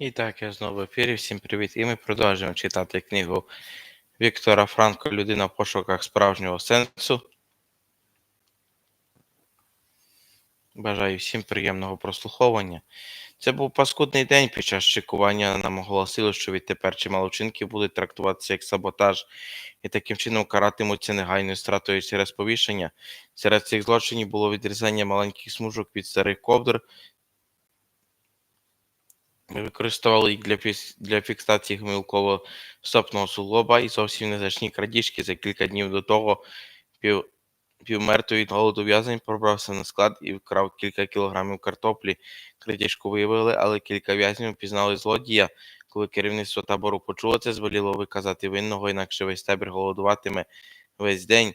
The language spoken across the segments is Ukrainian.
І так, я знову в ефірі. Всім привіт. І ми продовжуємо читати книгу Віктора Франко Людина в пошуках справжнього сенсу. Бажаю всім приємного прослуховування. Це був паскудний день під час чекування. Нам оголосили, що відтепер чимало вчинків будуть трактуватися як саботаж і таким чином каратимуться негайною стратою через повішення. Серед цих злочинів було відрізання маленьких смужок від старих ковдр. Використовували їх для, для фіксації гмилково стопного суглоба і зовсім незначні крадіжки. За кілька днів до того пів, півмертвий від голоду в'язень пробрався на склад і вкрав кілька кілограмів картоплі. Крадіжку виявили, але кілька в'язнів пізнали злодія. Коли керівництво табору почуло це, звеліло виказати винного, інакше весь табір голодуватиме весь день.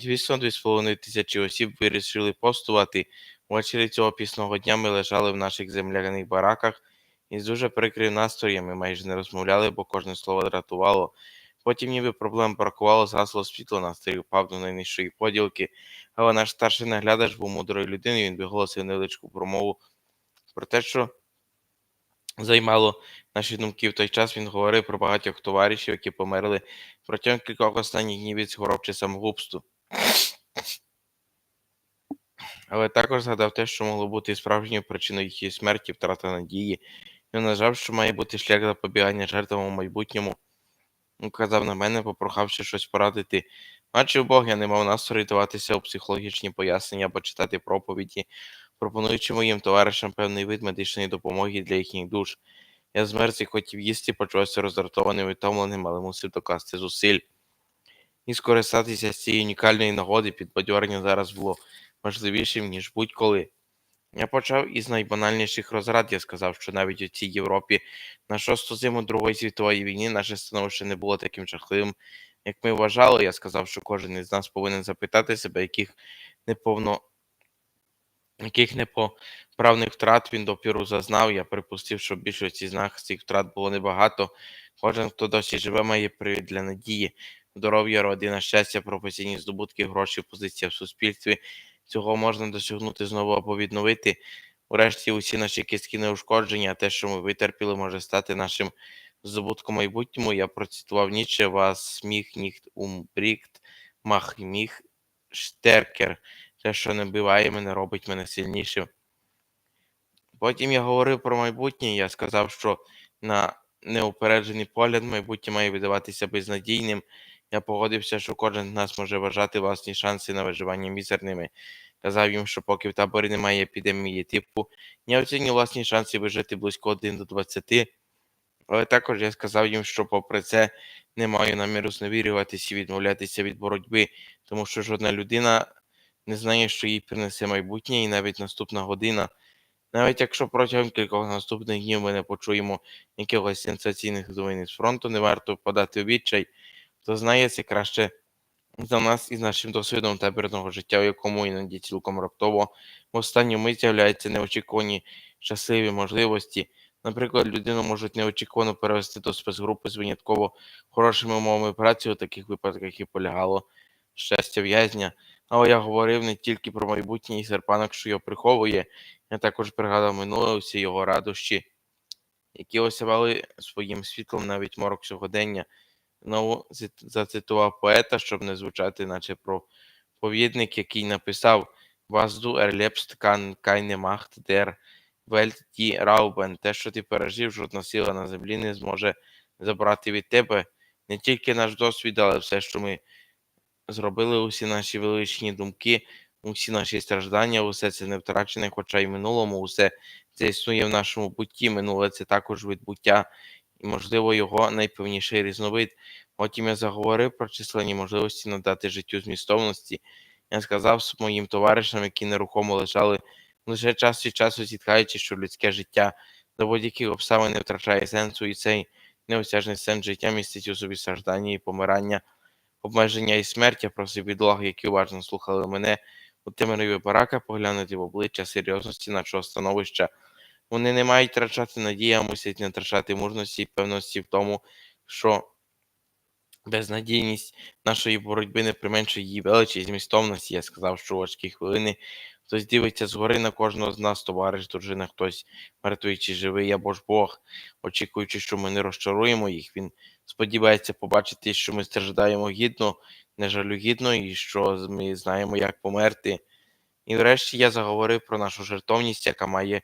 Звісно, дві з половиною тисячі осіб вирішили постувати. Ввечері цього пісного дня ми лежали в наших земляних бараках із дуже прикрим настроєм. Ми майже не розмовляли, бо кожне слово дратувало. Потім, ніби проблем бракувало, згасло світло, настрій впав до найнижчої поділки. Але наш старший наглядач був мудрою людиною, він виголосив невеличку промову про те, що займало наші думки в той час. Він говорив про багатьох товаришів, які померли протягом кількох останніх днів від хвороб чи самогубству. Але також згадав те, що могло бути справжньою причиною їхньої смерті, втрата надії. Він вважав, що має бути шлях запобігання жертвам у майбутньому. Указав на мене, попрохавши щось порадити. Наче Бог я не мав настрою даватися у психологічні пояснення або читати проповіді, пропонуючи моїм товаришам певний вид медичної допомоги для їхніх душ. Я змерз і хотів їсти, почувався роздратованим і втомленим, але мусив докласти зусиль. І скористатися з цієї унікальної нагоди підбадьорення зараз було важливішим, ніж будь-коли. Я почав із найбанальніших розрад. Я сказав, що навіть у цій Європі на шосту зиму Другої світової війни наше становище не було таким жахливим, як ми вважали. Я сказав, що кожен із нас повинен запитати себе, яких неповно яких непоправних втрат він допіру зазнав. Я припустив, що більшості з нас цих втрат було небагато. Кожен, хто досі живе, має привід для надії, здоров'я, родина, щастя, професійні здобутки, гроші, позиція в суспільстві. Цього можна досягнути знову або відновити. Урешті усі наші кістки не ушкоджені, а те, що ми витерпіли, може стати нашим здобутком майбутньому. Я процитував Ніче, вас міг ніхт умбрікт, мах міг штеркер. Те, що не биває мене, робить мене сильнішим. Потім я говорив про майбутнє, я сказав, що на неупереджений погляд майбутнє має видаватися безнадійним. Я погодився, що кожен з нас може вважати власні шанси на виживання мізерними. Казав їм, що поки в таборі немає епідемії типу, я оцінюю власні шанси вижити близько 1 до 20. Але також я сказав їм, що попри це не маю наміру зневірюватися і відмовлятися від боротьби, тому що жодна людина не знає, що їй принесе майбутнє, і навіть наступна година. Навіть якщо протягом кількох наступних днів ми не почуємо якихось сенсаційних новин з фронту, не варто впадати у відчай, то знає це краще за нас із нашим досвідом табірного життя, у якому іноді цілком раптово в останню мить з'являються неочікувані щасливі можливості. Наприклад, людину можуть неочікувано перевести до спецгрупи з винятково хорошими умовами праці, у таких випадках і полягало щастя в'язня. Але я говорив не тільки про майбутній серпанок, що його приховує, я також пригадав минуле усі його радощі, які осявали своїм світлом навіть морок сьогодення. Знову зацитував поета, щоб не звучати, наче проповідник, який написав Вазду ерлепст кан кайне махт дер вельт ді раубен. Те, що ти пережив, жодна сила на землі не зможе забрати від тебе не тільки наш досвід, але все, що ми зробили, усі наші величні думки, усі наші страждання, усе це не втрачене, хоча й минулому, усе це існує в нашому бутті. Минуле це також від буття, і, можливо, його найпевніший різновид. Потім я заговорив про численні можливості надати життю змістовності. Я сказав моїм товаришам, які нерухомо лежали, лише час від часу зітхаючи, що людське життя до будь-яких обставин не втрачає сенсу, і цей неосяжний сенс життя містить у собі страждання і помирання, обмеження і смерть. Я просив підлоги, які уважно слухали мене у темряві барака, поглянути в обличчя серйозності нашого становища. Вони не мають втрачати надії, а мусять не втрачати мужності і певності в тому, що безнадійність нашої боротьби не применшує її величі і змістовності. Я сказав, що важкі хвилини Хтось дивиться згори на кожного з нас, товариш, дружина, хтось мертвий чи живий, або ж Бог, очікуючи, що ми не розчаруємо їх. Він сподівається побачити, що ми страждаємо гідно, не жалюгідно, і що ми знаємо, як померти. І врешті я заговорив про нашу жертовність, яка має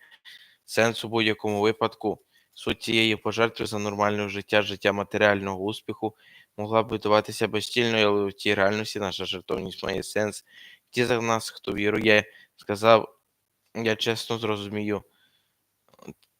сенс у будь-якому випадку. Суть цієї пожертви за нормальне життя, життя матеріального успіху могла б видаватися безцільною, але в тій реальності наша жертовність має сенс. Ті з нас, хто вірує, сказав, я чесно зрозумію.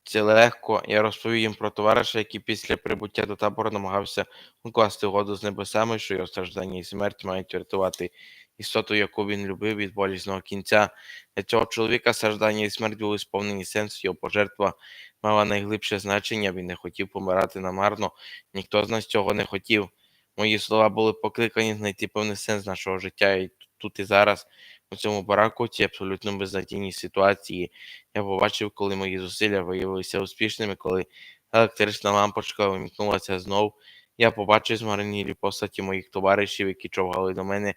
Це легко. Я розповів їм про товариша, який після прибуття до табору намагався укласти угоду з небесами, що його страждання і смерть мають врятувати істоту, яку він любив від болісного кінця. Для цього чоловіка страждання і смерть були сповнені сенсу, його пожертва мала найглибше значення, він не хотів помирати намарно, ніхто з нас цього не хотів. Мої слова були покликані знайти певний сенс нашого життя і тут і зараз, у цьому бараку, цій абсолютно безнадійній ситуації. Я побачив, коли мої зусилля виявилися успішними, коли електрична лампочка вимкнулася знов. Я побачив змарнілі постаті моїх товаришів, які човгали до мене,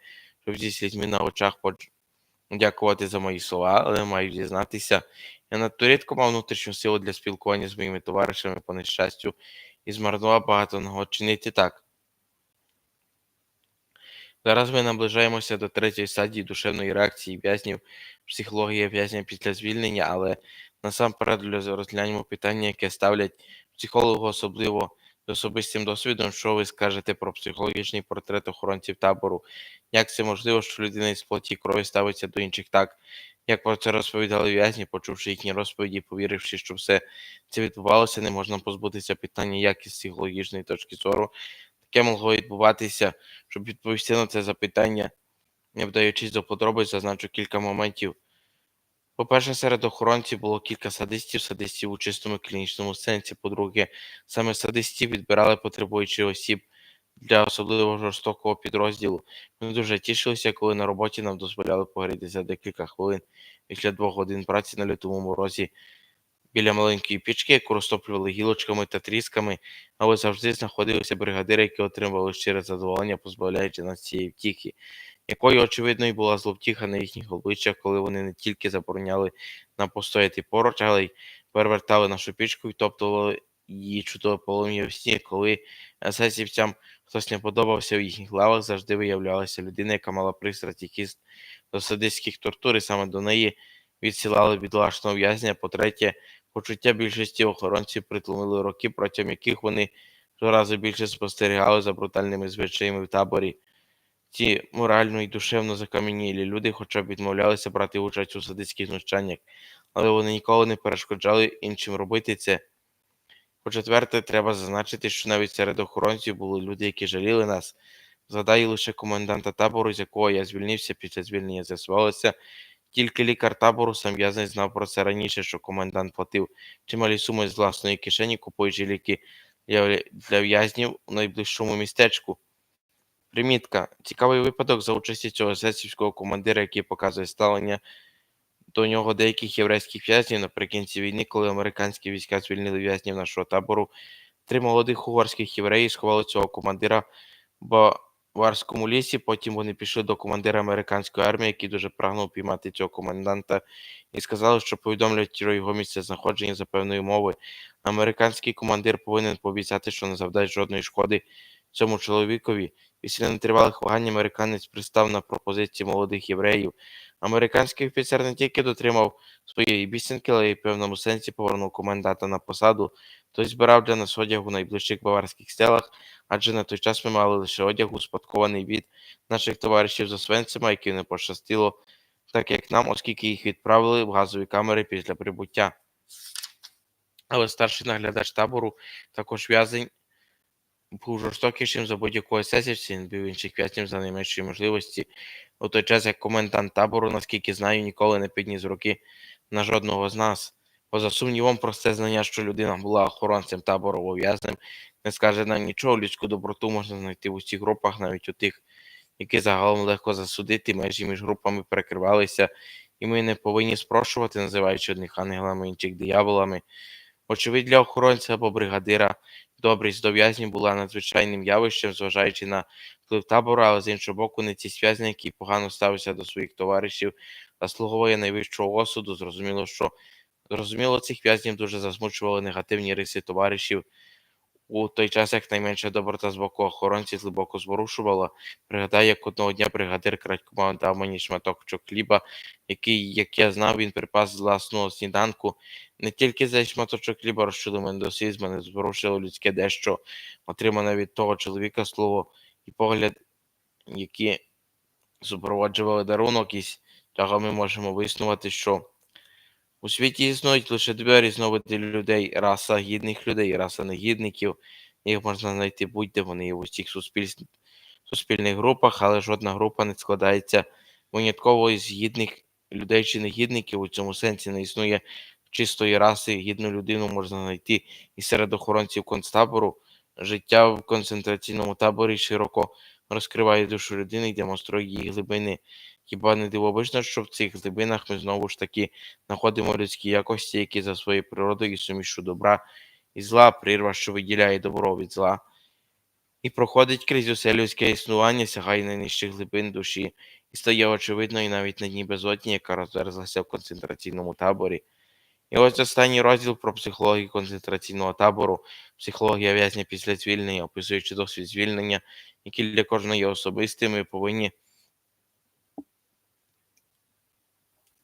зі слізьми на очах подж- дякувати за мої слова, але маю дізнатися. Я надто рідко мав внутрішню силу для спілкування з моїми товаришами по нещастю і змарнував багато нагод чинити так. Зараз ми наближаємося до третьої стадії душевної реакції в'язнів, психологія в'язня після звільнення, але насамперед розгляньмо питання, яке ставлять психологу особливо з особистим досвідом, що ви скажете про психологічний портрет охоронців табору, як це можливо, що людина із плоті крові ставиться до інших так, як про це розповідали в'язні, почувши їхні розповіді, повіривши, що все це відбувалося, не можна позбутися питання, як із психологічної точки зору таке могло відбуватися, щоб відповісти на це запитання, не вдаючись до подробиць, зазначу кілька моментів. По-перше, серед охоронців було кілька садистів, садистів у чистому клінічному сенсі. По-друге, саме садистів відбирали потребуючі осіб для особливо жорстокого підрозділу. Ми дуже тішилися, коли на роботі нам дозволяли погрітися декілька хвилин після двох годин праці на лютому морозі біля маленької пічки, яку розтоплювали гілочками та трісками, але завжди знаходилися бригадири, які отримували щире задоволення, позбавляючи нас цієї втіхи, якою, очевидно, і була зловтіха на їхніх обличчях, коли вони не тільки забороняли нам постояти поруч, але й перевертали нашу пічку і топтували її чудове полум'я в сні, коли есесівцям хтось не подобався в їхніх лавах, завжди виявлялася людина, яка мала пристрасть хист до садистських тортур, і саме до неї відсилали бідолашного в'язня. По-третє, почуття більшості охоронців притлумили роки, протягом яких вони щоразу більше спостерігали за брутальними звичаями в таборі. Ті морально і душевно закам'янілі люди хоча б відмовлялися брати участь у садистських знущаннях, але вони ніколи не перешкоджали іншим робити це. По-четверте, треба зазначити, що навіть серед охоронців були люди, які жаліли нас. Згадаю лише коменданта табору, з якого я звільнився після звільнення, з'ясувалося, тільки лікар табору сам в'язень знав про це раніше, що комендант платив чималі суми з власної кишені, купуючи ліки для в'язнів у найближчому містечку. Примітка. Цікавий випадок за участі цього есесівського командира, який показує ставлення до нього деяких єврейських в'язнів наприкінці війни, коли американські війська звільнили в'язнів нашого табору. Три молодих угорських євреїв сховали цього командира в Баварському лісі. Потім вони пішли до командира американської армії, який дуже прагнув піймати цього коменданта, і сказали, що повідомлять про його місце знаходження за певної мови. Американський командир повинен пообіцяти, що не завдасть жодної шкоди цьому чоловікові. Після нетривалих вагань американець пристав на пропозиції молодих євреїв. Американський офіцер не тільки дотримав своєї бісенки, але й в певному сенсі повернув коменданта на посаду. Той збирав для нас одяг у найближчих баварських селах, адже на той час ми мали лише одяг, успадкований від наших товаришів з Освенцима, яким не пощастило, так як нам, оскільки їх відправили в газові камери після прибуття. Але старший наглядач табору, також в'язень, був жорстокішим за будь-якого есесівця, він бив інших в'язнів за найменшої можливості. У той час, як комендант табору, наскільки знаю, ніколи не підніс руки на жодного з нас. Поза сумнівом, просте знання, що людина була охоронцем табору або в'язнем, не скаже нам нічого, людську доброту можна знайти в усіх групах, навіть у тих, які загалом легко засудити, межі між групами перекривалися, і ми не повинні спрошувати, називаючи одних ангелами, інших дияволами. Очевидь, для охоронця або бригадира добрість до в'язнів була надзвичайним явищем, зважаючи на вплив табору, але з іншого боку, не ці в'язні, які погано ставився до своїх товаришів, заслуговує найвищого осуду. Зрозуміло, що зрозуміло, цих в'язнів дуже засмучували негативні риси товаришів. У той час як найменша доброта з боку охоронців глибоко зворушувала. Пригадаю, як одного дня бригадир крадькома дав мені шматок хліба, який, як я знав, він припас з власного сніданку. Не тільки цей шматочок хліба розчули мене до сліз, мене зворушило людське дещо, отримане від того чоловіка слово і погляд, які супроводжували дарунок, і з цього ми можемо виснувати, що у світі існують лише дві різновиди людей: раса гідних людей раса негідників. Їх можна знайти будь-де, вони в усіх суспільств... суспільних групах, але жодна група не складається винятково із гідних людей чи негідників. У цьому сенсі не існує чистої раси. Гідну людину можна знайти і серед охоронців концтабору. Життя в концентраційному таборі широко розкриває душу людини і демонструє її глибини. Хіба не дивовижно, що в цих глибинах ми знову ж таки знаходимо людські якості, які за своєю природою сумішу добра і зла, прірва, що виділяє добро від зла, і проходить крізь усе людське існування, сягає найнижчих глибин душі, і стає очевидною навіть на дні безодні, яка розверзлася в концентраційному таборі. І ось останній розділ про психологію концентраційного табору, психологія в'язня після звільнення, описуючи досвід звільнення, який для кожного є особистим, повинні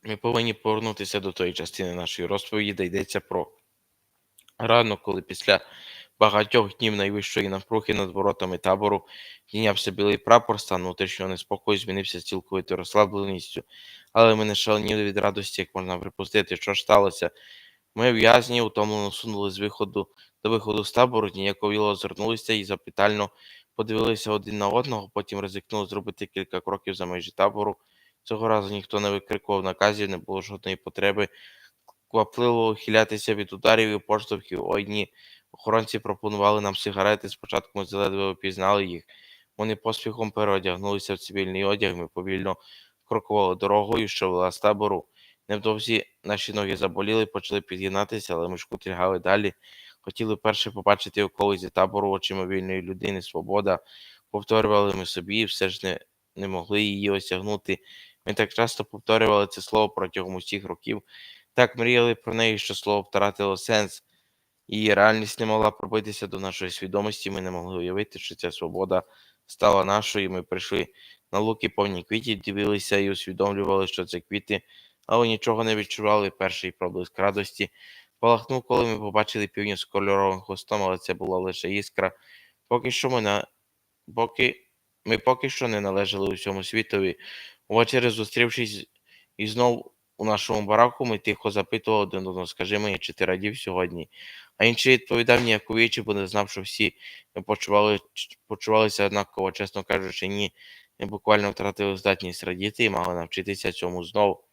Ми повинні повернутися до тої частини нашої розповіді, де йдеться про ранок, коли після багатьох днів найвищої напруги над воротами табору піднявся білий прапор, стан внутрішнього неспокою змінився цілковитою розслабленістю, але ми не шаленіли від радості, як можна припустити, що ж сталося. Ми в'язні утомлено сунули з виходу до виходу з табору, ніяковіло озирнулися і запитально подивилися один на одного, потім ризикнули зробити кілька кроків за межі табору. Цього разу ніхто не викрикував наказів, не було жодної потреби квапливо ухилятися від ударів і поштовхів. Ой ні. Охоронці пропонували нам сигарети. Спочатку ми ледве опізнали їх. Вони поспіхом переодягнулися в цивільний одяг. Ми повільно крокували дорогою, що вела з табору. Невдовзі наші ноги заболіли, почали підгинатися, але ми шкутильгали далі. Хотіли перше побачити околиці табору очима вільної людини, свобода. Повторювали ми собі, все ж не, не могли її осягнути. Ми так часто повторювали це слово протягом усіх років, так мріяли про неї, що слово втратило сенс. Її реальність не могла пробитися до нашої свідомості. Ми не могли уявити, що ця свобода стала нашою. Ми прийшли на луки повні квітів, дивилися і усвідомлювали, що це квіти, але нічого не відчували. Перший проблиск радості Полахнув, коли ми побачили півню з кольоровим хвостом, але це була лише іскра. Поки що ми на поки ми поки що не належали усьому світові. Увечері, зустрівшись і знов у нашому бараку, ми тихо запитували один одного, скажи мені, чи ти радів сьогодні? А інший відповідав ніяковічі, бо не знав, що всі ми почували, почувалися однаково, чесно кажучи, ні. Ми буквально втратили здатність радіти і мали навчитися цьому знову.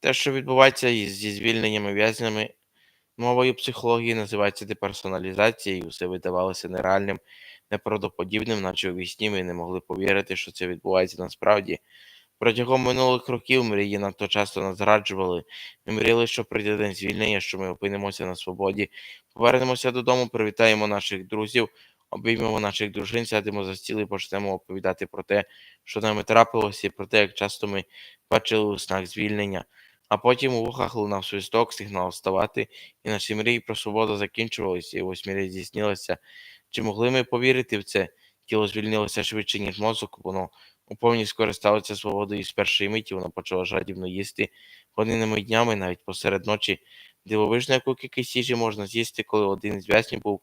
Те, що відбувається зі звільненнями в'язнями, мовою психології називається деперсоналізація, і усе видавалося нереальним, неправдоподібним, наче у вісні ми не могли повірити, що це відбувається насправді. Протягом минулих років мрії надто часто нас зраджували. Ми мріяли, що прийде день звільнення, що ми опинимося на свободі, повернемося додому, привітаємо наших друзів, обіймемо наших дружин, сядемо за стіл і почнемо оповідати про те, що нами трапилося, і про те, як часто ми бачили у снах звільнення. А потім у вухах лунав свисток, сигнал вставати, і наші мрії про свободу закінчувалися, і ось мрія здійснилася. Чи могли ми повірити в це? Тіло звільнилося швидше, ніж мозок, воно уповні скористалося свободою з першої миті, воно почало жадібно їсти годинами днями, навіть посеред ночі. Дивовижно, яку кількість їжі можна з'їсти, коли один з в'язнів був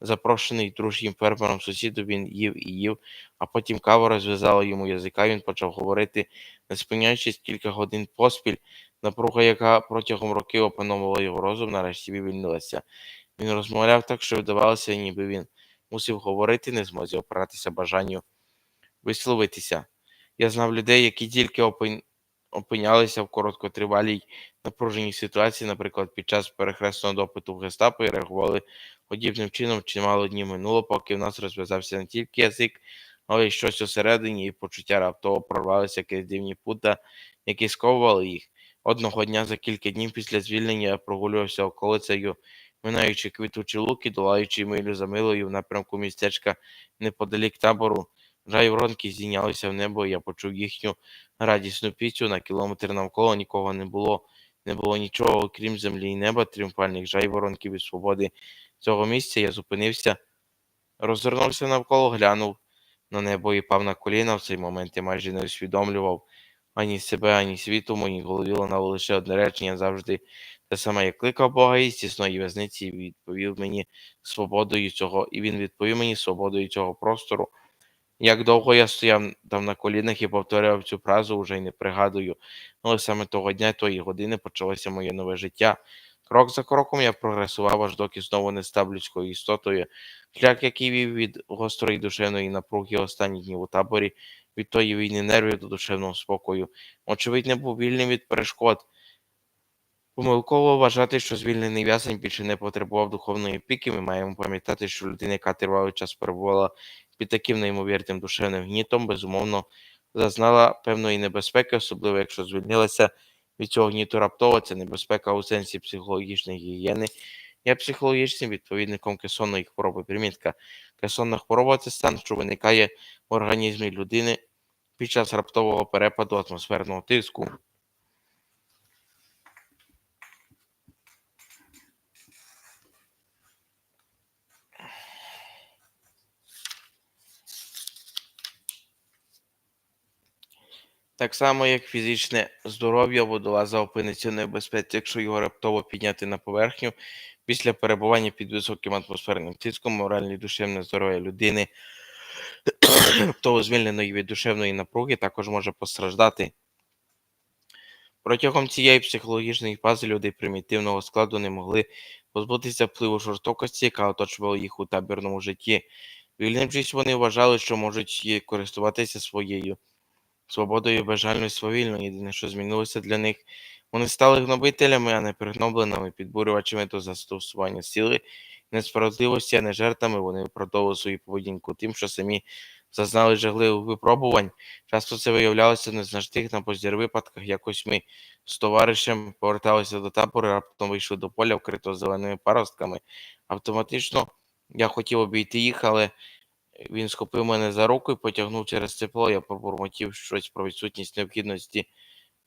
запрошений дружнім фермером сусіду, він їв і їв, а потім кава розв'язала йому язика, він почав говорити, не спиняючись кілька годин поспіль. Напруга, яка протягом років опановувала його розум, нарешті вивільнилася. Він розмовляв так, що вдавалося, ніби він мусив говорити, не змозі опиратися бажанню висловитися. Я знав людей, які тільки опин... опинялися в короткотривалій напруженій ситуації, наприклад, під час перехресного допиту в гестапо і реагували подібним чином, чимало днів минуло, поки в нас розв'язався не тільки язик, але й щось усередині, і почуття раптово прорвалися якісь дивні пута, які сковували їх. Одного дня за кілька днів після звільнення я прогулювався околицею, минаючи квітучі луки, долаючи милю за милою в напрямку містечка неподалік табору. Жайворонки здійнялися в небо, і я почув їхню радісну пісню. На кілометр навколо нікого не було. Не було нічого, окрім землі і неба, тріумфальних жайворонків і свободи цього місця. Я зупинився, розвернувся навколо, глянув на небо і пав на коліна. В цей момент я майже не усвідомлював ані себе, ані світу. Моїй голові лунало лише одне речення завжди те саме. Я кликав Бога із тісної в'язниці і відповів мені свободою цього, і він відповів мені свободою цього простору. Як довго я стояв там на колінах і повторював цю фразу, уже й не пригадую. Але саме того дня, тої години почалося моє нове життя. Крок за кроком я прогресував, аж доки знову не став людською істотою. Шлях, який вів від гострої душевної напруги останніх днів у таборі, від тої війни нервів до душевного спокою, очевидь, не був вільним від перешкод. Помилково вважати, що звільнений в'язень більше не потребував духовної піки. Ми маємо пам'ятати, що людина, яка тривалий час перебувала під таким неймовірним душевним гнітом, безумовно, зазнала певної небезпеки, особливо якщо звільнилася від цього гніту раптово. Це небезпека у сенсі психологічної гігієни. Є психологічним відповідником кесонної хвороби. Примітка. Кесонна хвороба це стан, що виникає в організмі людини під час раптового перепаду атмосферного тиску. Так само, як фізичне здоров'я водолаза опиниться в небезпеці, якщо його раптово підняти на поверхню після перебування під високим атмосферним тиском, моральне і душевне здоров'я людини, раптово звільненої від душевної напруги, також може постраждати. Протягом цієї психологічної фази люди примітивного складу не могли позбутися впливу жорстокості, яка оточувала їх у табірному житті. Вільнившись, вони вважали, що можуть користуватися своєю свободою безжально і свавільно. Єдине, що змінилося для них, вони стали гнобителями, а не пригнобленими, підбурювачами до застосування сили, несправедливості, а не жертвами. Вони виправдовували свою поведінку тим, що самі зазнали жахливих випробувань. Часто це виявлялося в незначних на позір випадках. Якось ми з товаришем поверталися до табору, раптом вийшли до поля, вкритого зеленими паростками. Автоматично я хотів обійти їх, але він схопив мене за руку і потягнув через тепло. Я пробурмотів щось про відсутність необхідності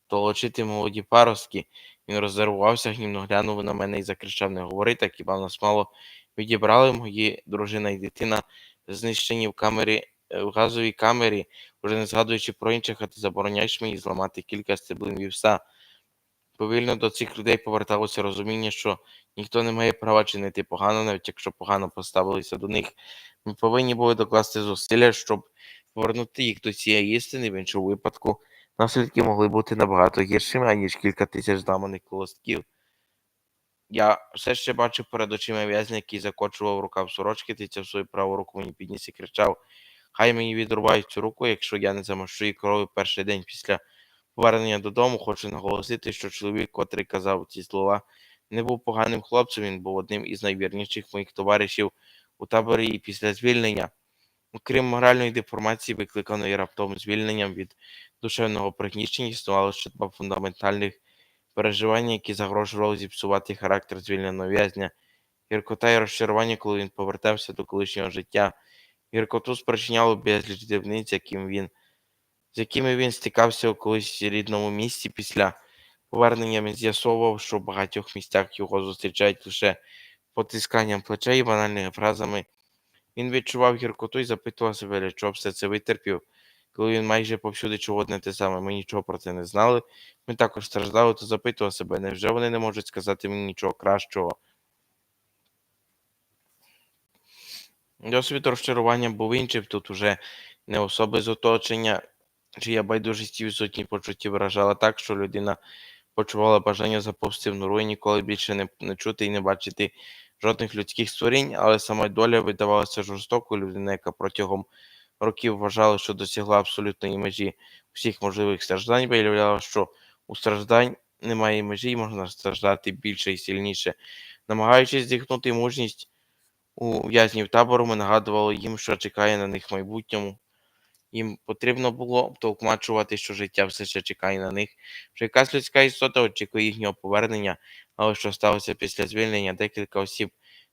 толочити молоді паростки. Він роззарвався, гнівно глянув на мене і закричав: Не говори так, хіба нас мало відібрали мої дружина і дитина, знищені в камері, е, в газовій камері, уже не згадуючи про інших, а ти забороняєш мені зламати кілька стеблин вівса. Повільно до цих людей поверталося розуміння, що ніхто не має права чинити погано, навіть якщо погано поставилися до них. Ми повинні були докласти зусилля, щоб повернути їх до цієї істини, в іншому випадку наслідки могли бути набагато гіршими, аніж кілька тисяч зламаних колосків. Я все ще бачив перед очима в'язня, який закочував рукав сорочки, тицяв свою праву руку мені підніс і кричав: Хай мені відрубають цю руку, якщо я не замощу її кров'ю перший день після повернення додому. Хочу наголосити, що чоловік, котрий казав ці слова, не був поганим хлопцем, він був одним із найвірніших моїх товаришів у таборі і після звільнення. Окрім моральної деформації, викликаної раптовим звільненням від душевного пригнічення, існувало ще два фундаментальних переживання, які загрожували зіпсувати характер звільненого в'язня, гіркота і розчарування, коли він повертався до колишнього життя. Гіркоту спричиняло безліч дрібниць, яким він, з якими він стикався у колись рідному місці. Після повернення він з'ясовував, що в багатьох місцях його зустрічають лише потисканням плечей і банальними фразами. Він відчував гіркоту і запитував себе, для чого все це витерпів, коли він майже повсюди чув одне те саме. Ми нічого про це не знали. Ми також страждали, то запитував себе, невже вони не можуть сказати мені нічого кращого? Досвід розчарування був іншим. Тут уже не особи з оточення, чия байдужість і відсутні почуття виражала так, що людина почувала бажання заповзти в нору і ніколи більше не, не чути і не бачити жодних людських створінь, але сама доля видавалася жорстокою людина, яка протягом років вважала, що досягла абсолютної межі всіх можливих страждань, виявляла, що у страждань немає межі і можна страждати більше і сильніше. Намагаючись здихнути мужність у в'язнів табору, ми нагадували їм, що чекає на них в майбутньому. Їм потрібно було втовкмачувати, що життя все ще чекає на них, що якась людська істота очікує їхнього повернення, але що сталося після звільнення, декілька осіб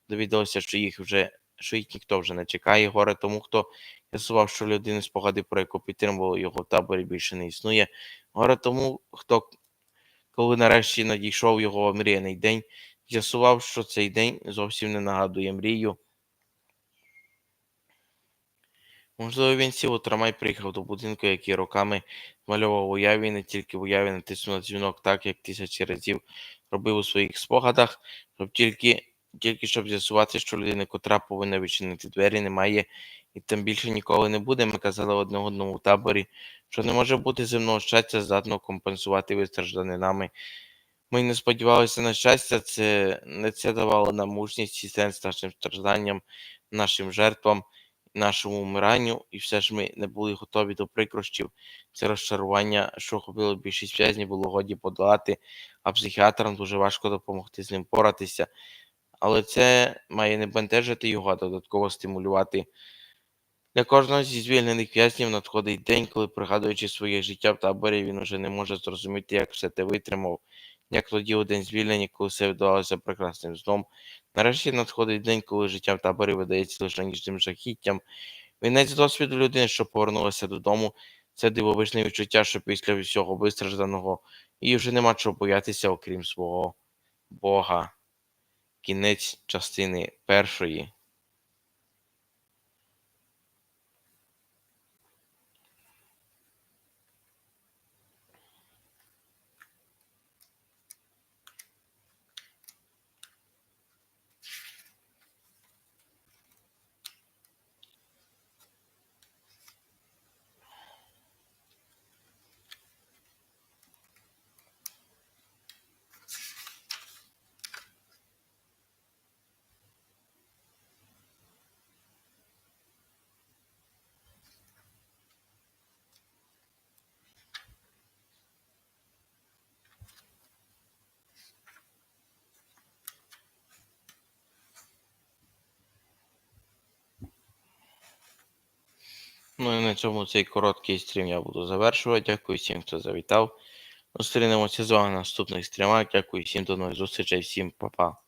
довідалося, що їх вже що їх ніхто вже не чекає. Горе тому, хто з'ясував, що людини спогади, про яку підтримували його в таборі, більше не існує. Горе тому, хто, коли нарешті надійшов його мріяний день, з'ясував, що цей день зовсім не нагадує мрію. Можливо, він сів у трамвай, приїхав до будинку, який роками малював уяві, не тільки в уяві натиснув на дзвінок так, як тисячі разів робив у своїх спогадах, щоб тільки, тільки щоб з'ясувати, що людина, котра повинна відчинити двері, немає і тим більше ніколи не буде. Ми казали одне одному в таборі, що не може бути земного щастя, здатного компенсувати вистраждане нами. Ми не сподівалися на щастя, це не це давало нам мужність і сенс нашим стражданням, нашим жертвам, нашому вмиранню, і все ж ми не були готові до прикрощів. Це розчарування, що охопило більшість в'язнів, було годі подолати, а психіатрам дуже важко допомогти з ним поратися. Але це має не бентежити його, а додатково стимулювати. Для кожного зі звільнених в'язнів надходить день, коли, пригадуючи своє життя в таборі, він уже не може зрозуміти, як все те витримав, як тоді у день звільнення, коли все вдавалося прекрасним сном. Нарешті надходить день, коли життя в таборі видається лише ніжним жахіттям. Вінець досвіду людини, що повернулася додому, це дивовижне відчуття, що після всього вистражданого їй вже нема чого боятися, окрім свого Бога. Кінець частини першої. Ну і на цьому цей короткий стрім я буду завершувати. Дякую всім, хто завітав. Зустрінемося з вами на наступних стрімах. Дякую всім до нових зустрічей, всім па-па.